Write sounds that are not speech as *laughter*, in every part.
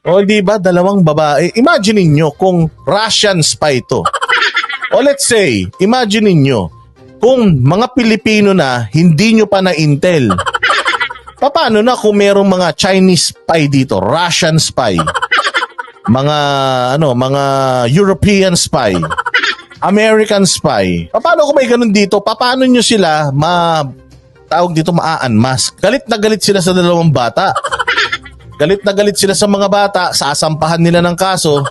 O di ba, dalawang babae. Imagine niyo kung Russian spy to. O let's say, imagine niyo kung mga Pilipino na hindi nyo pa na intel. Paano na kung merong mga Chinese spy dito, Russian spy, mga ano, mga European spy, American spy. Paano kung may ganun dito? Paano nyo sila ma tawag dito maa-unmask? Galit na galit sila sa dalawang bata. Galit na galit sila sa mga bata, sasampahan nila ng kaso.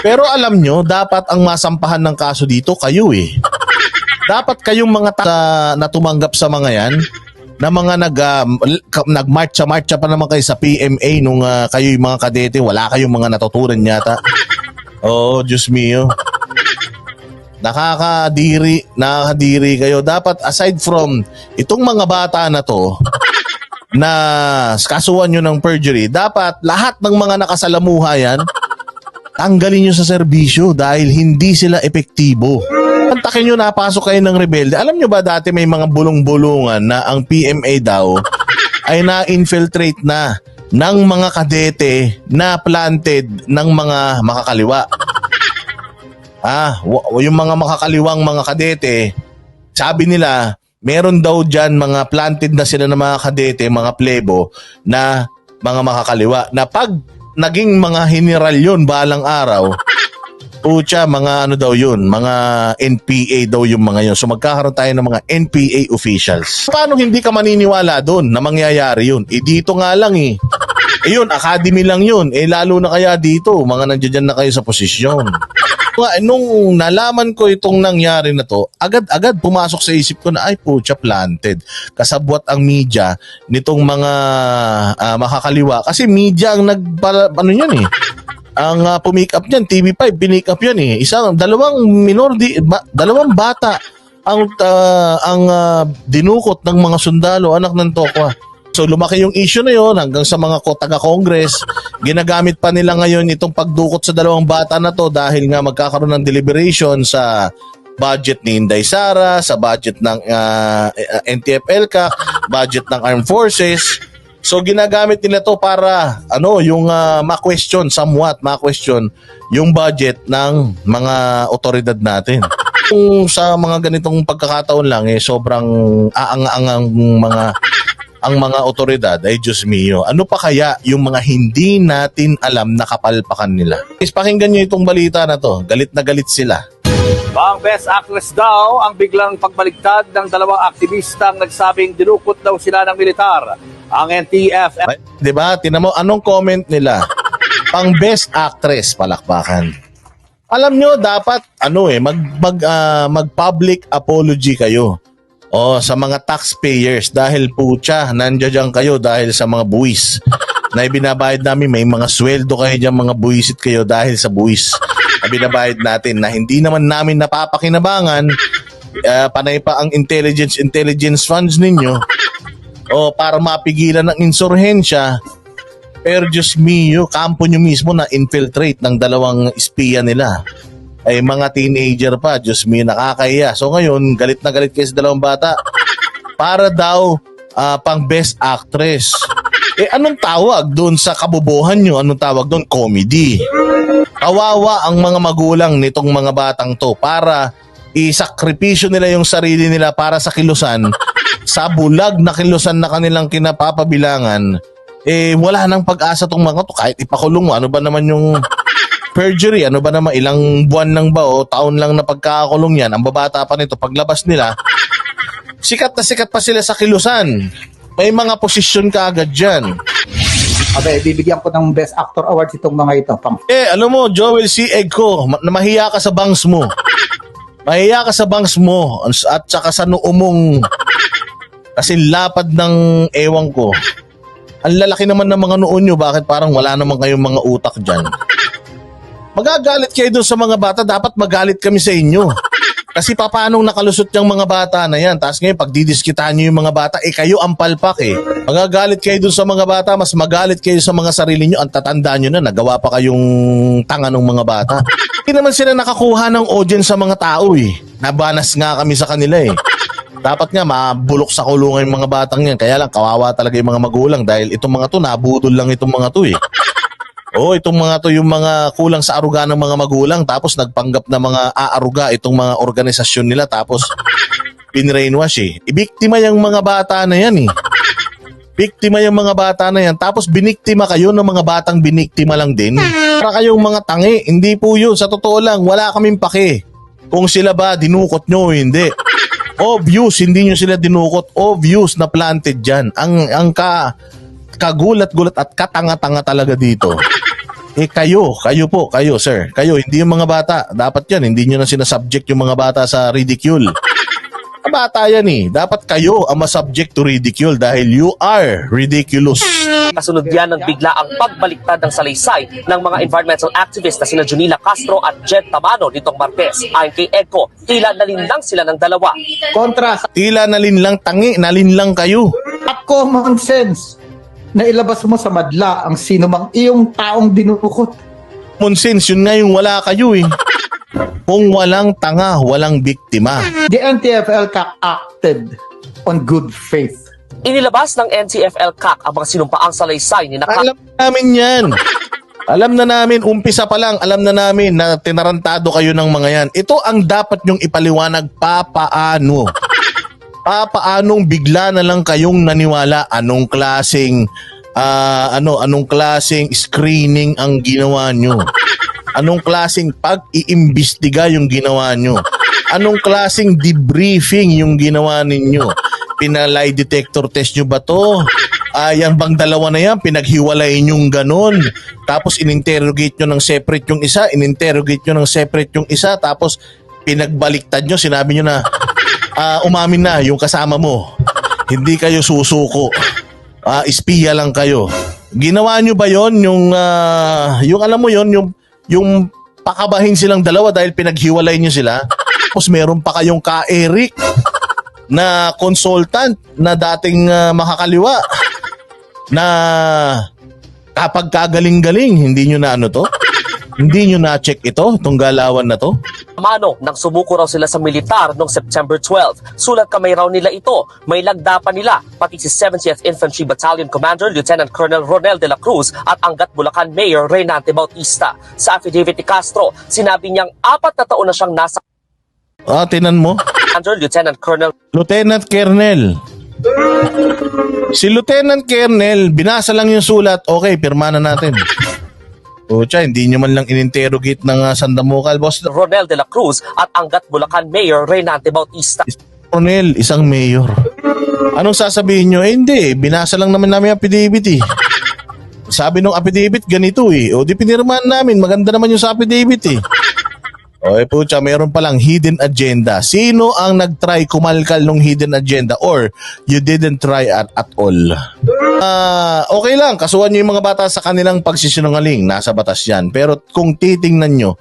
Pero alam nyo, dapat ang masampahan ng kaso dito kayo eh. Dapat kayong mga ta- na tumanggap sa mga yan, na mga nag uh, nagmarcha marcha pa naman kayo sa PMA nung ah, kayo yung mga kadete, wala kayong mga natutunan yata. Oh, Diyos mio. Nakakadiri, nakakadiri kayo. Dapat aside from itong mga bata na to, na kasuhan nyo ng perjury, dapat lahat ng mga nakasalamuha yan, tanggalin nyo sa serbisyo dahil hindi sila epektibo. Pantakin nyo napasok kayo ng rebelde. Alam nyo ba dati may mga bulong-bulungan na ang PMA daw ay na-infiltrate na ng mga kadete na planted ng mga makakaliwa. Ah, yung mga makakaliwang mga kadete, sabi nila, meron daw dyan mga planted na sila ng mga kadete, mga plebo, na mga makakaliwa. Na pag naging mga general yun balang araw, *laughs* Pucha, mga ano daw yun, mga NPA daw yung mga yun. So magkakaroon tayo ng mga NPA officials. Paano hindi ka maniniwala doon na mangyayari yun? Eh dito nga lang eh. Eh yun, academy lang yun. Eh lalo na kaya dito, mga nandiyan na kayo sa posisyon. *laughs* Nung nalaman ko itong nangyari na to, agad-agad pumasok sa isip ko na ay pucha planted. Kasabwat ang media nitong mga ah, makakaliwa. Kasi media ang nagpala, ano yun eh. Ang uh, pumick up niyan, TV5, pinick up yan eh. Isang, dalawang minor, di, ba, dalawang bata ang ah, ang ah, dinukot ng mga sundalo, anak ng Tokwa. So lumaki yung issue na yon hanggang sa mga taga-congress. Ginagamit pa nila ngayon itong pagdukot sa dalawang bata na to dahil nga magkakaroon ng deliberation sa budget ni Inday Sara, sa budget ng uh, NTF-ELCAC, budget ng Armed Forces. So ginagamit nila to para ano yung ah, ma-question somewhat, ma-question yung budget ng mga otoridad natin. Kung sa mga ganitong pagkakataon lang eh sobrang aang-angang mga ang mga otoridad ay Diyos mio. Ano pa kaya yung mga hindi natin alam na kapalpakan nila? Is pakinggan niyo itong balita na to. Galit na galit sila. Ang best actress daw ang biglang pagbaligtad ng dalawang aktivistang nagsabing dinukot daw sila ng militar. Ang NTF Ay, 'Di ba? Tinan mo anong comment nila. *laughs* Pang best actress palakpakan. Alam nyo dapat ano eh mag mag ah, mag-public apology kayo. O sa mga taxpayers dahil putya nandiyan kayo dahil sa mga buwis. *laughs* Na ibinabayad namin may mga sweldo kayo diyan mga buwisit kayo dahil sa buwis. Na binabayad natin na hindi naman namin napapakinabangan. Ah, panay pa ang intelligence intelligence funds ninyo. O para mapigilan ng insurhensya. Pero Diyos mio, kampo nyo mismo na infiltrate ng dalawang espiya nila. Ay mga teenager pa, Diyos mio, nakakaya. So ngayon, galit na galit kayo sa dalawang bata. Para daw ah, pang best actress. Eh anong tawag doon sa kabobohan nyo? Anong tawag doon? Comedy. Kawawa ang mga magulang nitong mga batang to para isakripisyo nila yung sarili nila para sa kilusan sa bulag na kilusan na kanilang kinapapabilangan eh wala nang pag-asa tong mga to kahit ipakulong mo ano ba naman yung perjury ano ba naman ilang buwan lang ba o taon lang na pagkakakulong yan ang babata pa nito paglabas nila sikat na sikat pa sila sa kilusan may mga posisyon ka agad dyan Okay, bibigyan ko ng Best Actor Awards itong mga ito. Pang Eh, alam mo, Joel C. Egg ko, ma- na mahiya ka sa bangs mo. Mahiya ka sa bangs mo at saka sa noo mong kasi lapad ng ewan ko. Ang lalaki naman ng mga noo nyo, bakit parang wala naman kayong mga utak dyan? Magagalit kayo dun sa mga bata, dapat magalit kami sa inyo. *laughs* Kasi paano nakalusot yung mga bata na yan? Tapos ngayon, pag didiskitahan nyo yung mga bata, eh kayo ang palpak eh. Magagalit kayo dun sa mga bata, mas magalit kayo sa mga sarili nyo. Ang tatanda nyo na, nagawa pa kayong tanga ng mga bata. *laughs* Hindi naman sila nakakuha ng audience sa mga tao eh. Nabanas nga kami sa kanila eh. *laughs* Dapat nga mabulok sa kulungan yung mga batang yan. Kaya lang kawawa talaga yung mga magulang dahil itong mga to nabudol lang itong mga to eh. Oh, itong mga to yung mga kulang sa aruga ng mga magulang tapos nagpanggap na mga aaruga itong mga organisasyon nila tapos pinrainwash eh. Ibiktima yung mga bata na yan eh. Biktima yung mga bata na yan tapos biniktima kayo ng mga batang biniktima lang din. Para kayong mga tangi. Hindi po yun. Sa totoo lang, wala kaming pake. Kung sila ba dinukot nyo hindi. Obvious, hindi nyo sila dinukot. Obvious na planted dyan. Ang, ang ka, kagulat-gulat at katanga-tanga talaga dito. Eh kayo, kayo po, kayo sir. Kayo, hindi yung mga bata. Dapat yan, hindi nyo na sinasubject yung mga bata sa ridicule. Mga Bata yan eh. Dapat kayo ang masubject to ridicule dahil you are ridiculous. Kasunod yan ng bigla ang pagbaliktad ng salaysay ng mga environmental activists na sina Junila Castro at Jed Tamano nitong Martes. Ayon kay Eco, tila nalinlang sila ng dalawa. Kontra Tila nalinlang tangi, nalinlang kayo. common sense na ilabas mo sa madla ang sino mang iyong taong dinukot. Common sense, yun nga yung wala kayo eh. *laughs* Kung walang tanga, walang biktima. The NTFL CAC acted on good faith. Inilabas ng NTFL CAC ang mga sinumpaang salaysay ni Naka Alam namin yan. Alam na namin, umpisa pa lang, alam na namin na tinarantado kayo ng mga yan. Ito ang dapat nyong ipaliwanag papaano. Papaanong bigla na lang kayong naniwala anong klaseng ah, ano anong klaseng screening ang ginawa nyo? Anong klaseng pag-iimbestiga yung ginawa nyo? Anong klaseng debriefing yung ginawa ninyo? Pinalay detector test nyo ba to? Yan bang dalawa na yan, pinaghiwalay yung ganon. Tapos ininterrogate nyo ng separate yung isa, ininterrogate nyo ng separate yung isa, tapos pinagbaliktad nyo, sinabi nyo na, ah, umamin na yung kasama mo. Hindi kayo susuko. Ah, espiya lang kayo. Ginawa nyo ba yon yung, ah, yung alam mo yon yung, yung pakabahin silang dalawa dahil pinaghiwalay nyo sila? Tapos meron pa kayong ka-Eric na consultant na dating ah, makakaliwa na kapag kagaling-galing, hindi nyo na ano to? Hindi nyo na-check ito, itong galawan na to? Tamano nang sumuko raw sila sa militar noong September 12. Sulat kamay raw nila ito. May lagda pa nila, pati si 70th Infantry Battalion Commander Lieutenant Colonel Ronel de la Cruz at Angat Bulacan Mayor Reynante Bautista. Sa affidavit ni Castro, sinabi niyang apat na taon na siyang nasa Ah, tinan mo. Commander Lieutenant Colonel Lieutenant Kernel. Si Lieutenant Kernel, binasa lang yung sulat, okay, pirma na natin. Pucha, hindi nyo man lang ininterrogate ng uh, sandamukal, boss. Ronel de la Cruz at Angat Bulacan Mayor Reynante Bautista. Ronel, isang mayor. Anong sasabihin nyo? Eh, hindi. Binasa lang naman namin ang affidavit eh. Sabi nung affidavit, ganito eh. O di pinirmahan namin. Maganda naman yung sa affidavit eh. O eh pucha, meron palang hidden agenda. Sino ang nag-try kumalkal nung hidden agenda or you didn't try at, at all? Ah, okay lang, kasuhan nyo yung mga bata sa kanilang pagsisinungaling. Nasa batas yan. Pero kung titingnan nyo,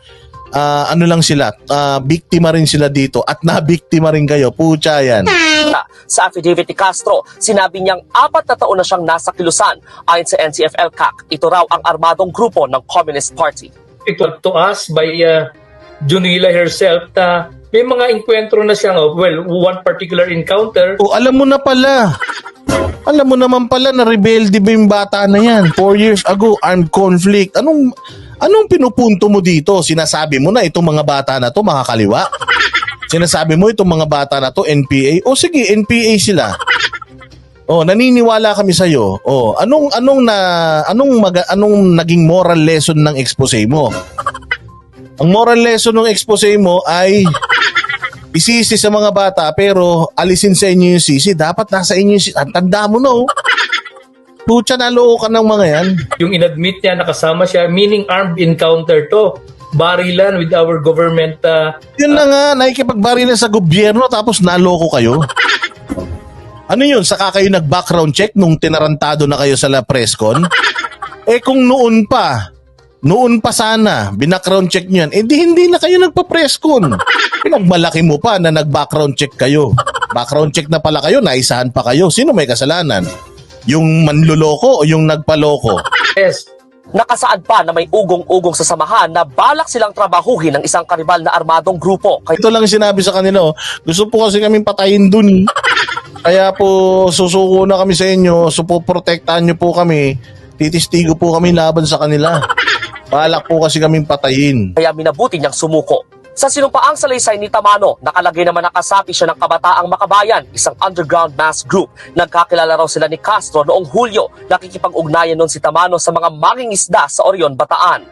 ah, ano lang sila, ah, biktima rin sila dito at nabiktima rin kayo. Pucha yan. Sa affidavit ni Castro, sinabi niyang apat na taon na siyang nasa kilusan. Ayon sa NCFL CAC, ito raw ang armadong grupo ng Communist Party. it was to us by uh, Junila herself na may mga enkwentro na siya, oh, well, one particular encounter, O alam mo na pala. Alam mo naman pala na rebelde ba yung bata na yan? Four years ago, armed conflict. Anong anong pinupunto mo dito? Sinasabi mo na itong mga bata na to makakaliwa? Sinasabi mo itong mga bata na to NPA? O sige, NPA sila. Oh, naniniwala kami sa iyo. Oh, anong anong na anong maga, anong naging moral lesson ng expose mo? Ang moral lesson ng expose mo ay isisi sa mga bata pero alisin sa inyo yung sisi. Dapat nasa inyo yung sisi. Ang tanda mo no. Pucha, naloko ka ng mga yan. yung inadmit niya nakasama siya, meaning armed encounter to. Barilan with our government uh, Yun na nga, nakikipagbari na sa gobyerno tapos naloko kayo. Ano yun? Saka kayo nag-background check nung tinarantado na kayo sa La Prescon? Eh kung noon pa, noon pa sana, binackground check nyo yan, eh di hindi na kayo nagpa-prescon. Pinagmalaki mo pa na nag-background check kayo. Background check na pala kayo, naisahan pa kayo. Sino may kasalanan? Yung manluloko o yung nagpaloko? yes, Nakasaad pa na may ugong-ugong sa samahan na balak silang trabahuhin ng isang karibal na armadong grupo. Kaya Ito lang sinabi sa kanila. oh. Gusto po kasi kaming patayin dun. eh. Kaya po susuko na kami sa inyo. Supoprotektahan nyo po kami. titistigo po kami laban sa kanila. Balak po kasi kaming patayin. kaya minabuti niyang sumuko. Sa sinumpaang salaysay ni Tamano, nakalagay naman nakasapi siya ng Kabataang Makabayan, isang underground mass group. Nagkakilala raw sila ni Castro noong Hulyo. Nakikipag-ugnayan noon si Tamano sa mga mangingisda sa Orion, Bataan.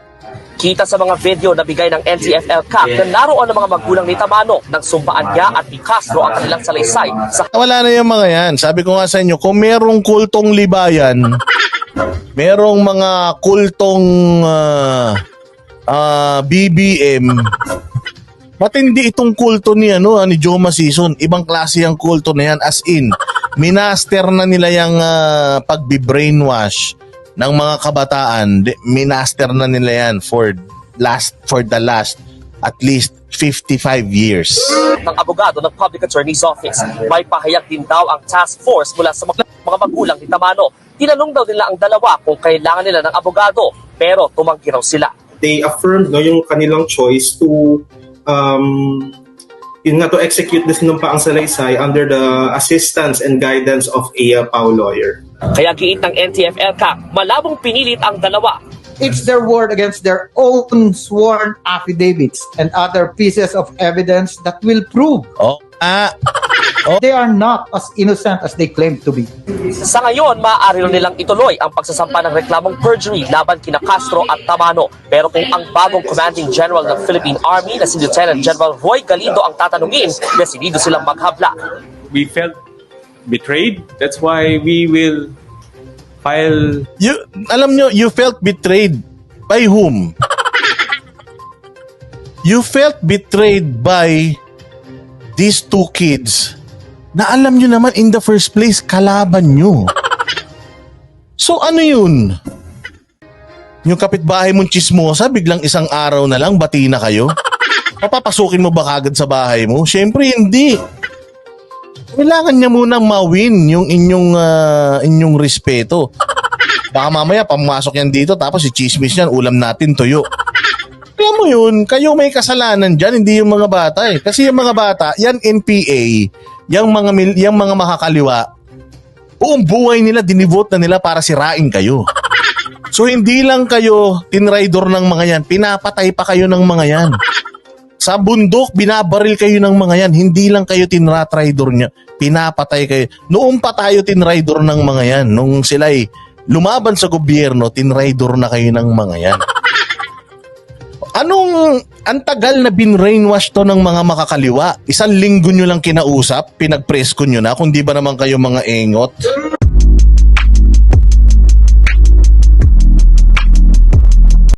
Kita sa mga video na bigay ng NTFL CAC na naroon ang mga magulang ni Tamano nang sumpaan niya at ni Castro ang kanilang salaysay sa Wala na yung mga yan. Sabi ko nga sa inyo, kung merong kultong libayan, merong mga kultong ah, ah, BBM, matindi itong kulto ni ano ah, ni Joma Season. Ibang klase ang kulto na yan as in. Minaster na nila yung ah, pagbi-brainwash ng mga kabataan. Minaster na nila yan for last for the last at least 55 years. ng abogado ng Public Attorney's Office. May pahayag din daw ang task force mula sa mga magulang ni Tamano. Tinanong daw nila ang dalawa kung kailangan nila ng abogado, pero tumanggi raw sila. they affirmed no yung kanilang choice to um yun nga to execute this numpaang salaysay under the assistance and guidance of a uh, PAO lawyer. Kaya giit ng NTFL ka, malabong pinilit ang dalawa. It's their word against their own sworn affidavits and other pieces of evidence that will prove Oh, ah, they are not as innocent as they claim to be. Sa ngayon, maaari nilang ituloy ang pagsasampa ng reklamong perjury laban kina Castro at Tamano. Pero kung ang bagong Commanding General ng Philippine Army na si Lieutenant General Roy Galindo ang tatanungin, desidido silang maghabla. we felt betrayed. That's why we will file You, alam nyo, you felt betrayed. By whom? *laughs* You felt betrayed by these two kids na alam nyo naman in the first place kalaban nyo. So ano yun? Yung kapitbahay mong chismosa, biglang isang araw na lang, bati na kayo? Papapasukin mo ba kagad sa bahay mo? Siyempre hindi. Kailangan niya munang mawin yung inyong ah, inyong respeto. Baka mamaya pamasok yan dito tapos si chismis yan, ulam natin tuyo. Alam mo yun, kayo may kasalanan dyan, hindi yung mga bata eh. Kasi yung mga bata, yan NPA, yung mga, mil- yung mga makakaliwa, buong buhay nila, dinivote na nila para sirain kayo. *laughs* So hindi lang kayo tinraidor ng mga yan, pinapatay pa kayo ng mga yan. Sa bundok, binabaril kayo ng mga yan. Hindi lang kayo tinratraidor niya. Pinapatay kayo. Noong pa tayo tinraidor ng mga yan. Nung sila'y lumaban sa gobyerno, tinraidor na kayo ng mga yan. *laughs* Anong, ang tagal na binrainwash to ng mga makakaliwa? Isang linggo nyo lang kinausap, pinagpresko nyo na, kung di ba naman kayo mga engot?